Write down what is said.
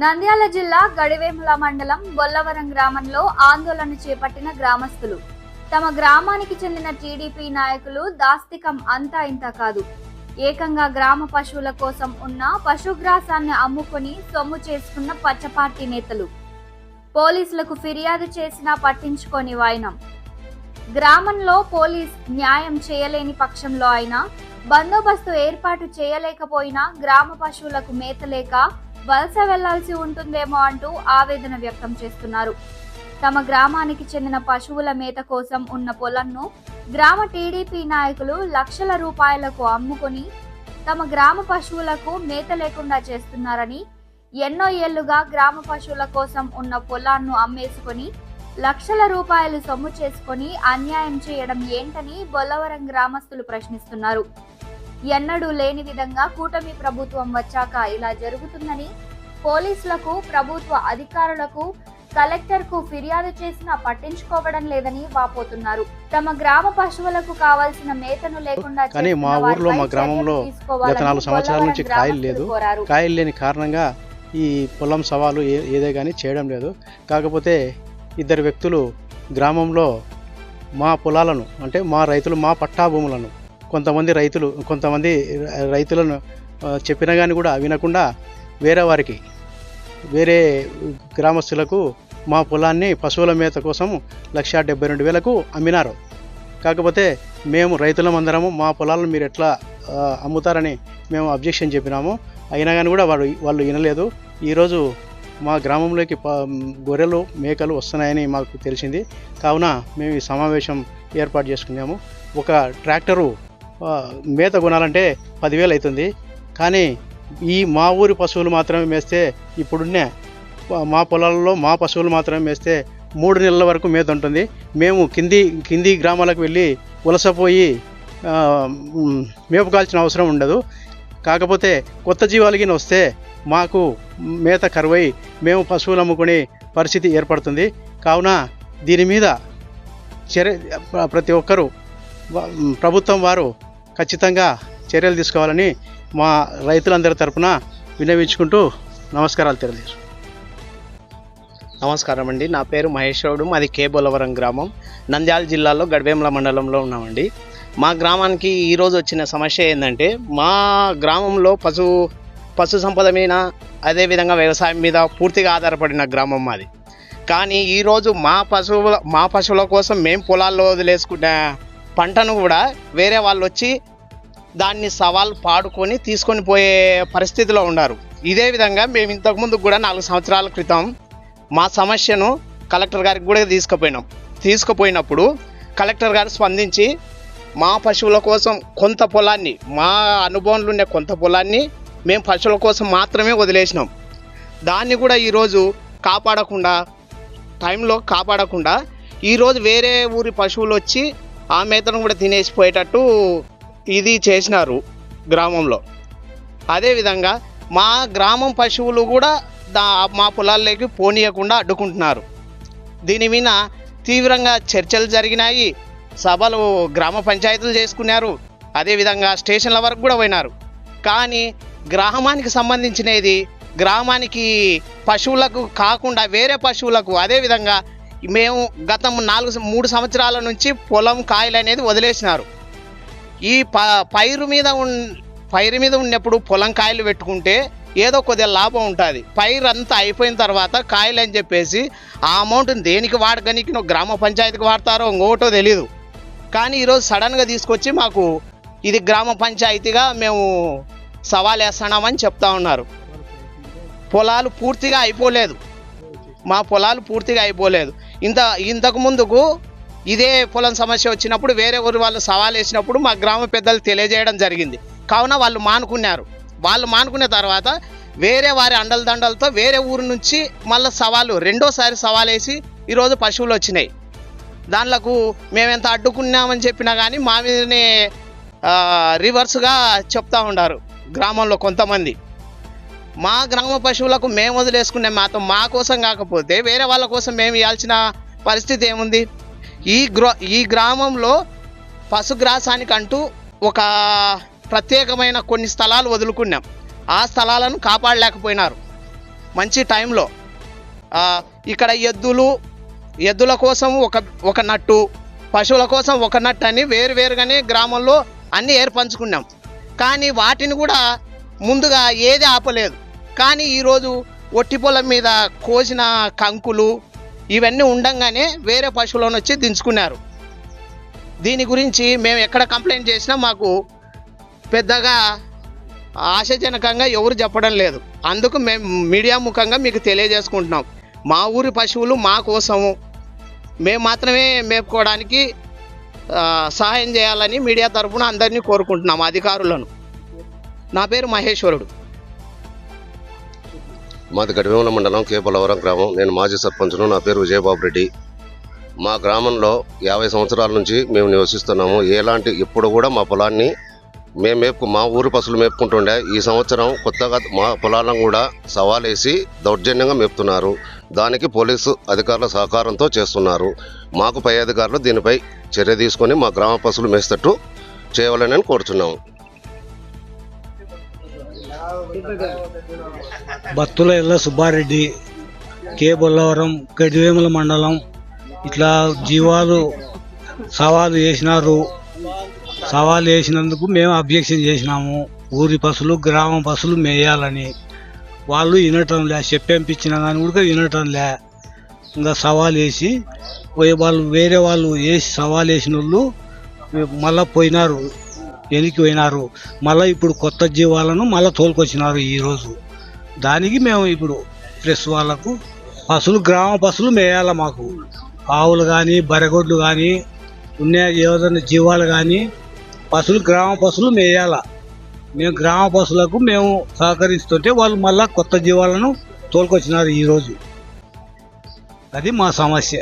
నంద్యాల జిల్లా గడివేముల మండలం బొల్లవరం గ్రామంలో ఆందోళన చేపట్టిన గ్రామస్తులు. తమ గ్రామానికి చెందిన టీడీపీ నాయకులు దాస్తికం అంతా ఇంత కాదు. ఏకంగా గ్రామ పశువుల కోసం ఉన్న పశుగ్రాసాన్ని అమ్ముకొని సొమ్ము చేసుకున్న పచ్చపార్టీ నేతలు. పోలీసులకు ఫిర్యాదు చేసినా పట్టించుకొని వాయినం గ్రామంలో పోలీస్ న్యాయం చేయలేని పక్షంలో అయినా బందోబస్తు ఏర్పాటు చేయలేకపోయినా గ్రామ పశువులకు మేత లేక వలస వెళ్ళాల్సి ఉంటుందేమో అంటూ ఆవేదన వ్యక్తం చేస్తున్నారు. తమ గ్రామానికి చెందిన పశువుల మేత కోసం ఉన్న పొలంను గ్రామ టీడీపీ నాయకులు లక్షల రూపాయలకు అమ్ముకొని తమ గ్రామ పశువులకు మేత లేకుండా చేస్తున్నారని ఎన్నో ఏళ్ళుగా గ్రామ పశువుల కోసం ఉన్న పొలాన్ని అమ్మేసుకొని లక్షల రూపాయలు సొమ్ము చేసుకొని అన్యాయం చేయడం ఏంటని బొల్లవరం గ్రామస్తులు ప్రశ్నిస్తున్నారు. ఎన్నడూ లేని విధంగా కూటమి ప్రభుత్వం వచ్చాక ఇలా జరుగుతుందని పోలీసులకు ప్రభుత్వ అధికారులకు కలెక్టర్కు ఫిర్యాదు చేసినా పట్టించుకోవడం లేదని వాపోతున్నారు. తమ గ్రామ పశువులకు కావాల్సిన మేతను లేకుండా కానీ మా ఊర్లో, మా గ్రామంలో గత నాలుగు సంవత్సరాల నుంచి కాయలు లేదు. కాయలు లేని కారణంగా ఈ పొలం సవాలు ఏదే కానీ చేయడం లేదు. కాకపోతే ఇద్దరు వ్యక్తులు గ్రామంలో మా పొలాలను అంటే మా రైతులు మా పట్టా భూములను కొంతమంది రైతులు కొంతమంది రైతులను చెప్పినా కానీ కూడా వినకుండా వేరే వారికి వేరే గ్రామస్తులకు మా పొలాన్ని పశువుల మేత కోసం లక్ష డెబ్బై రెండు వేలకు అమ్మినారు. కాకపోతే మేము రైతులమందరము మా పొలాలను మీరు ఎట్లా అమ్ముతారని మేము అబ్జెక్షన్ చెప్పినాము. అయినా కానీ కూడా వాడు వాళ్ళు వినలేదు. ఈరోజు మా గ్రామంలోకి గొర్రెలు మేకలు వస్తున్నాయని మాకు తెలిసింది. కావున మేము ఈ సమావేశం ఏర్పాటు చేసుకున్నాము. ఒక ట్రాక్టరు మేత కొనాలంటే పదివేలు అవుతుంది. కానీ ఈ మా ఊరి పశువులు మాత్రమే మేస్తే ఇప్పుడున్న మా పొలాల్లో మా పశువులు మాత్రమే మేస్తే మూడు నెలల వరకు మేత ఉంటుంది. మేము కింది కింది గ్రామాలకు వెళ్ళి ఉలసపోయి ఆ, అవసరం ఉండదు. కాకపోతే కొత్త జీవాలకి వస్తే మాకు మేత కరువై మేము పశువులు అమ్ముకునే పరిస్థితి ఏర్పడుతుంది. కావున దీని మీద చర్య ప్రతి ఒక్కరూ ప్రభుత్వం వారు ఖచ్చితంగా చర్యలు తీసుకోవాలని మా రైతులందరి తరపున విన్నవించుకుంటూ నమస్కారాలు తెలియజేసు నమస్కారం అండి. నా పేరు మహేశ్వరుడు మాది కేబోలవరం గ్రామం. నంద్యాల జిల్లాలో గడివేముల మండలంలో ఉన్నామండి. మా గ్రామానికి ఈరోజు వచ్చిన సమస్య ఏంటంటే మా గ్రామంలో పశు పశు సంపద మీద అదేవిధంగా వ్యవసాయం మీద పూర్తిగా ఆధారపడిన గ్రామం మాది. కానీ ఈరోజు మా పశువుల మా పశువుల కోసం మేము పొలాల్లో వదిలేసుకున్న పంటను కూడా వేరే వాళ్ళు వచ్చి దాన్ని సవాల్ పాడుకొని తీసుకొని పోయే పరిస్థితిలో ఉన్నారు. ఇదే విధంగా మేము ఇంతకుముందు కూడా నాలుగు సంవత్సరాల క్రితం మా సమస్యను కలెక్టర్ గారికి కూడా తీసుకుపోయినాం. తీసుకుపోయినప్పుడు కలెక్టర్ గారు స్పందించి మా పశువుల కోసం కొంత పొలాన్ని మా అనుభవంలో ఉండే కొంత పొలాన్ని మేము పశువుల కోసం మాత్రమే వదిలేసినాం. దాన్ని కూడా ఈరోజు కాపాడకుండా టైంలో కాపాడకుండా ఈరోజు వేరే ఊరి పశువులు వచ్చి ఆ మేతను కూడా తినేసిపోయేటట్టు ఇది చేసినారు గ్రామంలో. అదేవిధంగా మా గ్రామం పశువులు కూడా దా మా పొలాల్లోకి పోనీయకుండా అడ్డుకుంటున్నారు. దీని మీద తీవ్రంగా చర్చలు జరిగినాయి. సభలు గ్రామ పంచాయతీలు చేసుకున్నారు. అదేవిధంగా స్టేషన్ల వరకు కూడా పోయినారు. కానీ గ్రామానికి సంబంధించినది గ్రామానికి పశువులకు కాకుండా వేరే పశువులకు అదేవిధంగా మేము గత నాలుగు మూడు సంవత్సరాల నుంచి పొలం కాయలు అనేది వదిలేసినారు. ఈ ప పైరు మీద ఉన్ పైరు మీద ఉన్నప్పుడు పొలం కాయలు పెట్టుకుంటే ఏదో కొద్దిగా లాభం ఉంటుంది. పైరు అంతా అయిపోయిన తర్వాత కాయలు అని చెప్పేసి ఆ అమౌంట్ని దేనికి వాడకనికి గ్రామ పంచాయతీకి వాడతారో ఇంకోటో తెలీదు. కానీ ఈరోజు సడన్గా తీసుకొచ్చి మాకు ఇది గ్రామ పంచాయతీగా మేము సవాల్ వేస్తున్నామని చెప్తా ఉన్నారు. పొలాలు పూర్తిగా అయిపోలేదు. మా పొలాలు పూర్తిగా అయిపోలేదు. ఇంత ఇంతకు ముందుకు ఇదే పొలం సమస్య వచ్చినప్పుడు వేరే ఊరి వాళ్ళు సవాల్ వేసినప్పుడు మా గ్రామ పెద్దలు తెలియజేయడం జరిగింది. కావున వాళ్ళు మానుకున్నారు. వాళ్ళు మానుకున్న తర్వాత వేరే వారి అండల దండలతో వేరే ఊరు నుంచి మళ్ళీ సవాలు రెండోసారి సవాల్ వేసి ఈరోజు పశువులు వచ్చినాయి. దాంట్లకు మేమెంత అడ్డుకున్నామని చెప్పినా కానీ మా మీదనే రివర్స్గా చెప్తా ఉన్నారు గ్రామంలో కొంతమంది. మా గ్రామ పశువులకు మేము వదిలేసుకునే మాత్రం మా కోసం కాకపోతే వేరే వాళ్ళ కోసం మేము ఇవ్వాల్సిన పరిస్థితి ఏముంది? ఈ గ్రో ఈ గ్రామంలో పశుగ్రాసానికంటూ ఒక ప్రత్యేకమైన కొన్ని స్థలాలు వదులుకున్నాం. ఆ స్థలాలను కాపాడలేకపోయినారు. మంచి టైంలో. ఇక్కడ ఎద్దులు ఎద్దుల కోసం ఒక ఒక నట్టు పశువుల కోసం ఒక నట్టు అని వేరు వేరుగానే గ్రామంలో అన్నీ ఏర్పంచుకున్నాం. కానీ వాటిని కూడా ముందుగా ఏది ఆపలేదు. కానీ ఈరోజు ఒట్టి పొలం మీద కోసిన కంకులు ఇవన్నీ ఉండంగానే వేరే పశువులను వచ్చి దించుకున్నారు. దీని గురించి మేము ఎక్కడ కంప్లైంట్ చేసినా మాకు పెద్దగా ఆశాజనకంగా ఎవరు చెప్పడం లేదు. అందుకు మేము మీడియా ముఖంగా మీకు తెలియజేసుకుంటున్నాం. మా ఊరి పశువులు మా కోసము. మేము మాత్రమే మేపుకోవడానికి సహాయం చేయాలని మీడియా తరఫున అందరినీ కోరుకుంటున్నాం అధికారులను. నా పేరు మహేశ్వరుడు. మాది గడివేముల మండలం కేపలవరం గ్రామం. నేను మాజీ సర్పంచ్ను నా పేరు విజయబాబు రెడ్డి. మా గ్రామంలో యాభై సంవత్సరాల నుంచి మేము నివసిస్తున్నాము. ఎలాంటి ఇప్పుడు కూడా మా పొలాన్ని మేము మేపు మా ఊరి పసులు మేపుకుంటుండే. ఈ సంవత్సరం కొత్తగా మా పొలాలను కూడా సవాలేసి దౌర్జన్యంగా మేపుతున్నారు. దానికి పోలీసు అధికారుల సహకారంతో చేస్తున్నారు. మాకు పై అధికారులు దీనిపై చర్య తీసుకొని మా గ్రామ పసులు మేసేటట్టు చేయాలని కోరుతున్నాము బత్తుల ఇళ్ళ సుబ్బారెడ్డి కే బొల్లవరం గడివేముల మండలం. ఇట్లా జీవాలు సవాలు చేసినారు. సవాలు చేసినందుకు మేము అబ్జెక్షన్ చేసినాము. ఊరి పసులు గ్రామ పసులు మేయాలని. వాళ్ళు వినటం లే చెప్పంపించినా కానీ కూడా వినటం లే. ఇంకా సవాలు వేసి వాళ్ళు వేరే వాళ్ళు వేసి సవాలు వేసిన వాళ్ళు మళ్ళా పోయినారు. వెనికిపోయినారు మళ్ళీ ఇప్పుడు కొత్త జీవాలను మళ్ళీ తోలుకొచ్చినారు ఈరోజు దానికి మేము ఇప్పుడు ప్రెస్ వాళ్ళకు పశువులు గ్రామ పశువులు మేయాల మాకు. ఆవులు కానీ బరగొడ్లు కానీ ఉన్న ఏదైనా జీవాలు కానీ పశువులు గ్రామ పశువులు మేయాల. మేము గ్రామ పశువులకు మేము సహకరిస్తుంటే వాళ్ళు మళ్ళీ కొత్త జీవాలను తోలుకొచ్చినారు ఈరోజు అది మా సమస్య.